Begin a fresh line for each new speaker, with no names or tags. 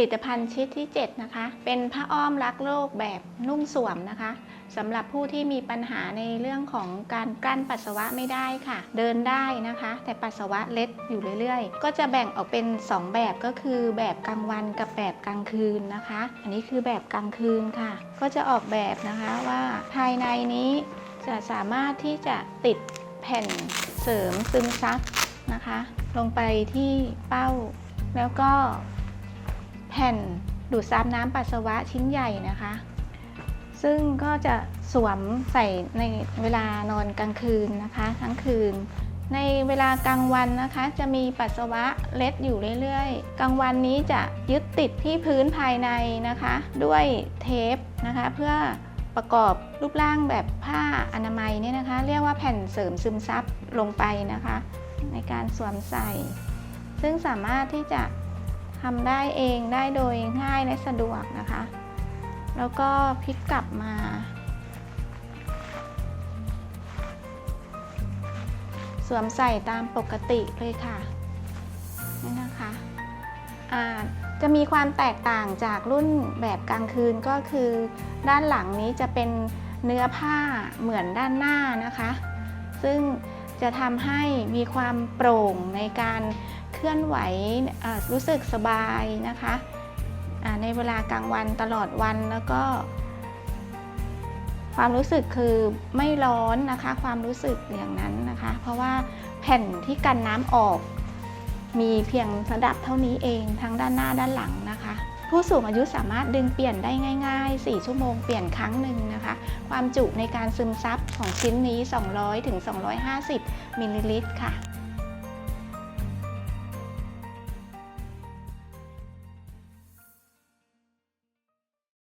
ลิตภัณฑ์ชิ้นที่ 7 นะคะ เป็นผ้าอ้อมรักโลกแบบนุ่มสวมนะคะสำหรับผู้ที่มีปัญหาในเรื่องของการกลั้นปัสสาวะไม่ได้ค่ะ เดินได้นะคะ แต่ปัสสาวะเล็ดอยู่เรื่อยๆ ก็จะแบ่งออกเป็น 2 แบบก็คือแบบกลางวันกับแบบกลางคืนนะคะ อันนี้คือแบบกลางคืนค่ะ ก็จะออกแบบนะคะว่าภายในนี้จะสามารถที่จะติดแผ่นเสริมซึมซับนะคะ ลงไปที่เป้า แล้วก็ แผ่นดูดซับน้ำปัสสาวะชิ้นใหญ่นะคะ ซึ่งก็จะสวมใส่ในเวลานอนกลางคืนนะคะ ทั้งคืน ในเวลากลางวันนะคะ จะมีปัสสาวะเล็ดอยู่เรื่อยๆ กลางวันนี้จะยึดติดที่พื้นภายในนะคะ ด้วยเทปนะคะ เพื่อประกอบรูปร่างแบบผ้าอนามัยเนี่ยนะคะ เรียกว่าแผ่นเสริมซึมซับลงไปนะคะ ในการสวมใส่ ซึ่งสามารถที่จะ ทำได้เองได้โดยง่ายและสะดวกนะคะ แล้วก็พลิกกลับมา สวมใส่ตามปกติเลยค่ะนี่นะคะอ่าจะมีความแตกต่างจากรุ่นแบบกลางคืนก็คือ ด้านหลังนี้จะเป็นเนื้อผ้าเหมือนด้านหน้านะคะ ซึ่งจะทำให้มีความโปร่งในการ เคลื่อนไหวรู้สึกสบายนะคะในเวลากลางวันตลอดวันแล้วก็ ความรู้สึกคือไม่ร้อนนะคะ ความรู้สึกอย่างนั้นนะคะ เพราะว่าแผ่นที่กันน้ำออก มีเพียงระดับเท่านี้เองทั้งด้านหน้าด้านหลังนะคะ ผู้สูงอายุสามารถดึงเปลี่ยนได้ง่าย ๆ 4 ชั่วโมงเปลี่ยนครั้งหนึ่งนะคะ ความจุในการซึมซับของชิ้นนี้ 200-250 มิลลิลิตรค่ะ